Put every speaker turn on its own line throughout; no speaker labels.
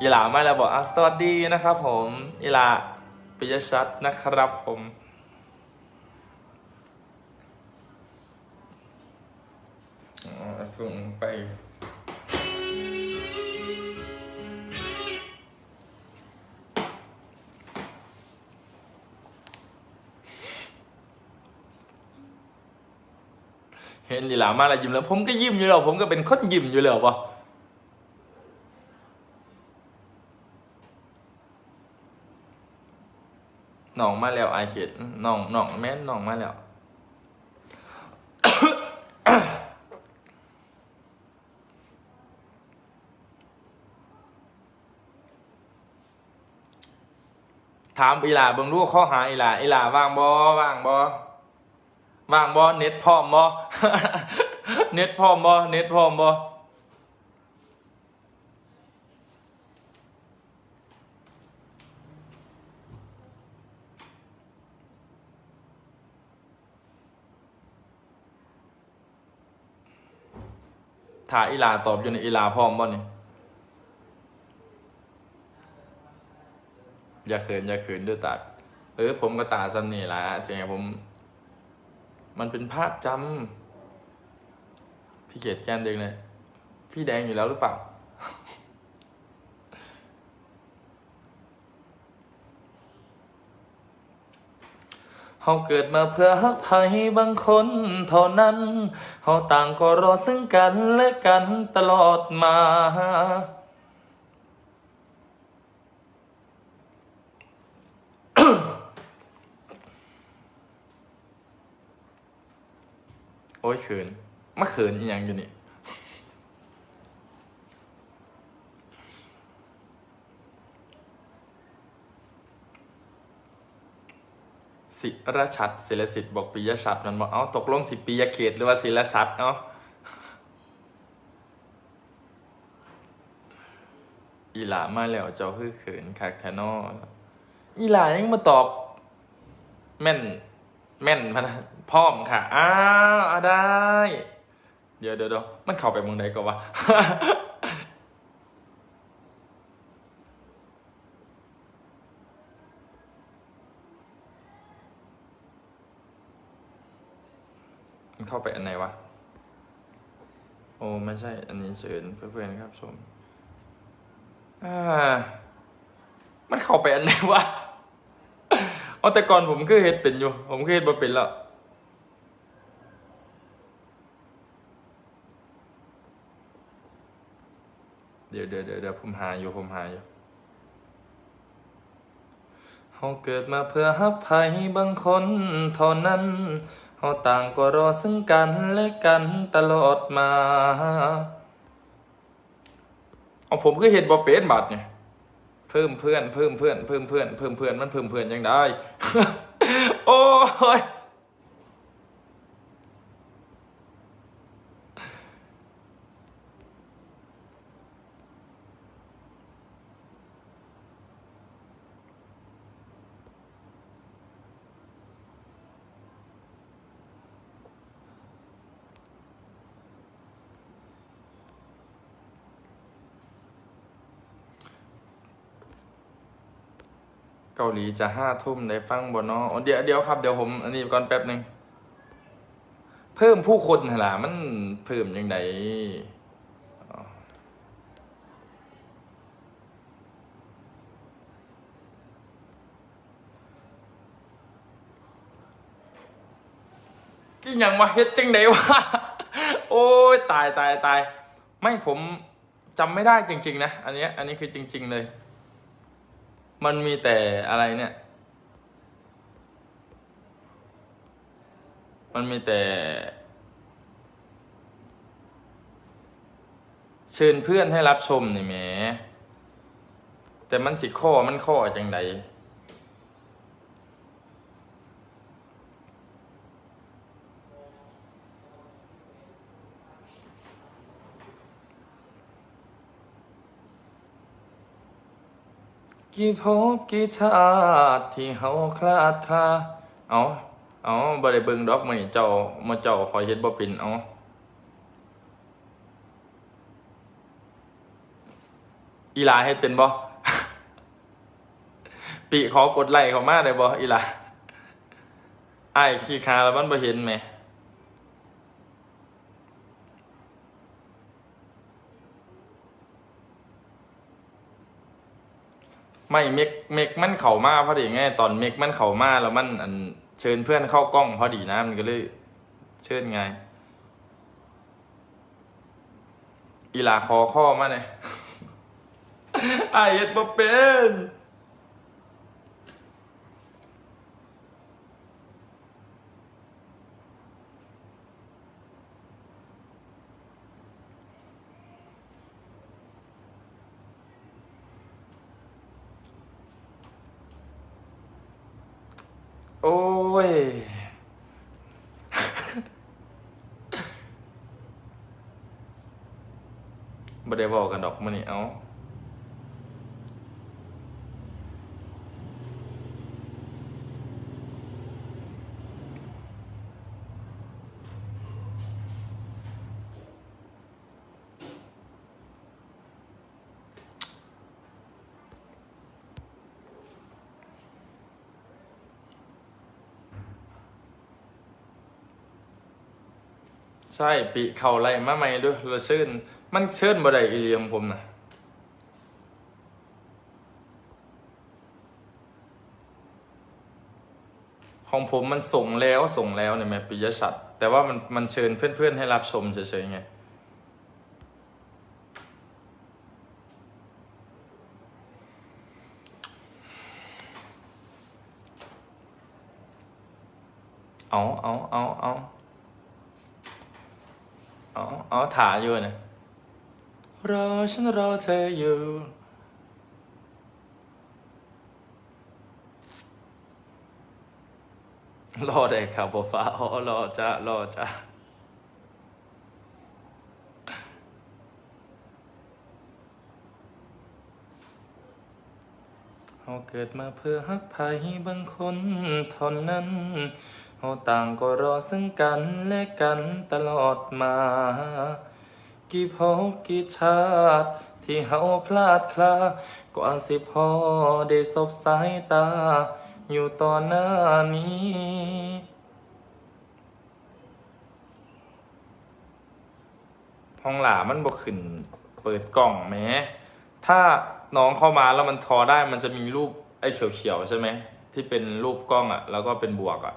อีหลามาแล้วบอกอะสวัสดีนะครับผมอีหลาปิยชัดนะครับผมอ๋อส่งไป เห็นลีหลามาแล้วยิ้มแล้ว ผมก็ยิ้มอยู่แล้ว ผมก็เป็นคนยิ้มอยู่แล้ววะ น้องมาแล้วไอเขตน้องน้องแม่นน้องมาแล้วถามอีลาเบิ่งลูกข้อหาอีลาอีลาว่างบ่ว่างบ่ว่างบ่เน็ตพร้อมบ่เน็ตพร้อมบ่เน็ตพร้อมบ่ ถาอีลาตอบอยู่ในอีลาพร้อมบ่นี่ยอย่าเขินอย่าเขินด้วยตาเออผมก็ตาสำนี่ละเสียงผม มันเป็นภาพจำพี่เกดแก้มเด็กเลยพี่แดงอยู่แล้วหรือเปล่า เฮาเกิดมาเพื่อฮักใครบางคนเท่านั้นเฮาต่างก็รอซึ่งกันและกันตลอดมาโอ้ยเขินมาเขินอีหยังอยู่นี่ ศิรชัดศิลสิทธิ์บอกปิยชัดมันบอกเอ้าตกลงสิปิยเกตหรือว่าศิลชัดเนาะอีหลามาแล้วเจ้าคือเขินคักแทนออีหลายังมาตอบ แม่น แม่นพนะพร้อมค่ะ อ้าวได้ เดี๋ยวเดี๋ยวมันเข้าไปเมืองใดก็วะ เข้าไปอันไหนวะ โอ้ไม่ใช่อันนี้เชิญเพื่อนๆครับชมอ่ามันเข้าไปอันไหนวะเอาแต่ก่อนผมก็เฮ็ดเป็นอยู่ ผมก็เฮ็ดบ่เป็นแล้วเดี๋ยวเดี๋ยวเดี๋ยวผมหาอยู่ผมหาอยู่เฮาเกิดมาเพื่อฮับไผบางคนเท่านั้นาต่างก็รอซึ่งกันและกันตลอดมาเอาผมก็เห็ดบอเป็นบัดเนี่ยเพิ่มเพื่อนเพิ่มเพื่อนเพิ่มเพื่อนเพิ่มเพื่อนมันเพิ่มเพื่อนยังได้ โอ้ย เกาหลีจะห้าทุ่มได้ฟังบนนอเดี๋ยวเดี๋ยวครับเดี๋ยวผมอันนี้ก่อนแป๊บหนึ่งเพิ่มผู้คนหนล่ะมันเพิ่มยังไงกี่ยังมาเฮ็ดจังไดวะโอ้ยตายตายตาย ไม่ผมจำไม่ได้จริง ๆ นะ อันนี้อันนี้คือจริง ๆ เลย มันมีแต่อะไรเนี่ย มันมีแต่ เชิญเพื่อนให้รับชมนี่แหมแต่มันสิข้อมันข้อจังใด กี่ภพกี่ชาติที่เฮาคลาดคลาเอาเอาบ่ได้เบิ่งดอกมื้อนี้เจ้ามาเจ้าคอยเฮ็ดบ่เป็นเอาอีหลาเฮ็ดเป็นบ่ปีขอกดไลค์เขามาได้บ่อีหลาไอ้ขี้คาแล้วมันบ่เห็นไหม ไม่เมกเมกมันเข่ามาพอดีไงตอนเมกมันเข่ามาแล้วมันอันเชิญเพื่อนเข้ากล้องพอดีนะมันก็เลยเชิญไงอีลาคอข้อมาเนี่ยไอายเอ็ดบ่เป็น โอ้ย บ่ได้บอกกันดอกมันนี่เอา ใช่ปีเข่าไรมาใหม่ด้วยเราเชิญมันเชิญบ่ได้อีเลียมผมนะของผมมันส่งแล้วส่งแล้วเนี่ยแม่ปิยชัดแต่ว่ามันมันเชิญเพื่อนๆให้รับชมเฉยๆไงเอาเอาเอาเอา อ๋ออ๋อถาอยู่นะรอฉันรอเธออยู่รอได้ครับบฟ้าอ๋อรอจ้ารอจ้าเราเกิดมาเพื่อฮักภัยบางคนเท่านั้น เราต่างก็รอซึ่งกันและกันตลอดมา กี่ภพกี่ชาติที่เฮาคลาดคลากว่าสิพอได้สบสายตา อยู่ตอนหน้านี้ ห้องหลามันบ่ขึ้น เปิดกล่องแหม้ ถ้าน้องเข้ามาแล้วมันทอได้มันจะมีรูปไอ้เขียวๆใช่ไหม ที่เป็นรูปกล้องอะ่ะ แล้วก็เป็นบวกอะ่ะ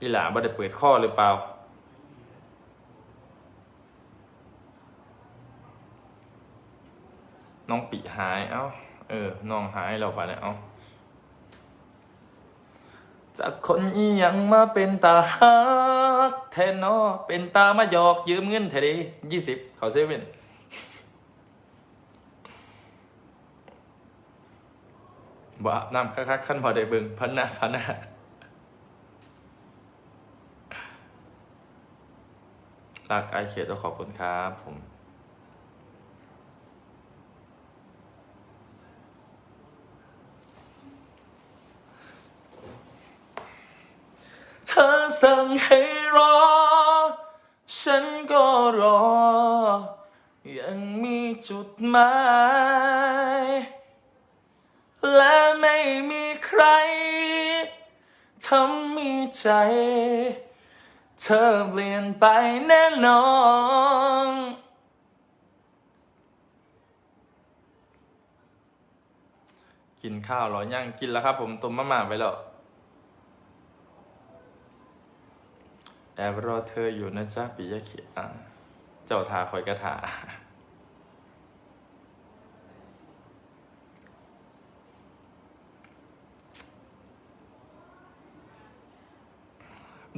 อีหลาบ่ได้เปิดข้อหรือเปล่า น้องปีหาย เอ้า เออ น้องหายเราไปแล้วเอ้าจากคนอีหยังมาเป็นตาฮักแทนเนอเป็นตามาหยอกยืมเงินเทดียี่สิบเขาเซเว่นบ่อาบน้ำคักๆขั้นพอได้เบิ่งพันหน้าพันหน้า รักไอเขียต้องขอบคุณครับผมเธอสั่งให้รอ ฉันก็รอ ยังมีจุดหมาย และไม่มีใครทำมีใจ เธอเปลี่ยนไปแน่นอนกินข้าวหรอย่างกินแล้วครับ ผมต้มมะม่าไปแล้วแอบรอเธออยู่นะจ๊ะปิยะเขียเจ้าทาคอยกระถา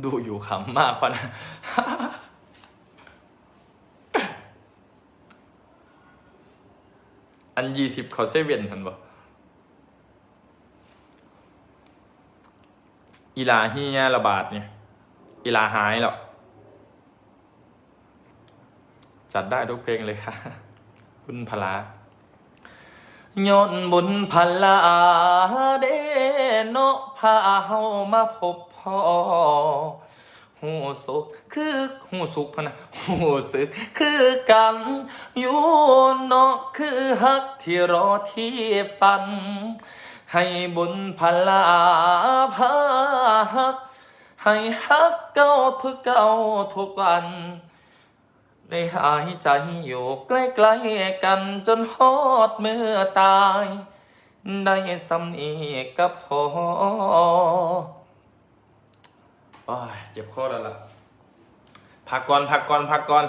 ดูอยู่ขำมากพะนะอันยี่สิบเขาเซเว่นเห็นบ่อีลาเฮียระบาดเนี่ยอีลาหายแล้ว จัดได้ทุกเพลงเลยค่ะบุญพลา ย้อนบุญพลาเดโนพาเฮามาพบพ่อหูสุกคือหูสุกพะนะหูสึกคือกันอยู่เนาะคือฮักที่รอที่ฝัน ให้บุญพลาพาฮัก ให้ฮักเก้าทุกเก้าทุกวัน ได้หายใจอยู่ใกล้ๆกันจนฮอดเมื่อตาย ได้สำนีกับพอโอ้ยเจ็บคอแล้วล่ะพักก่อนพักก่อนพักก่อน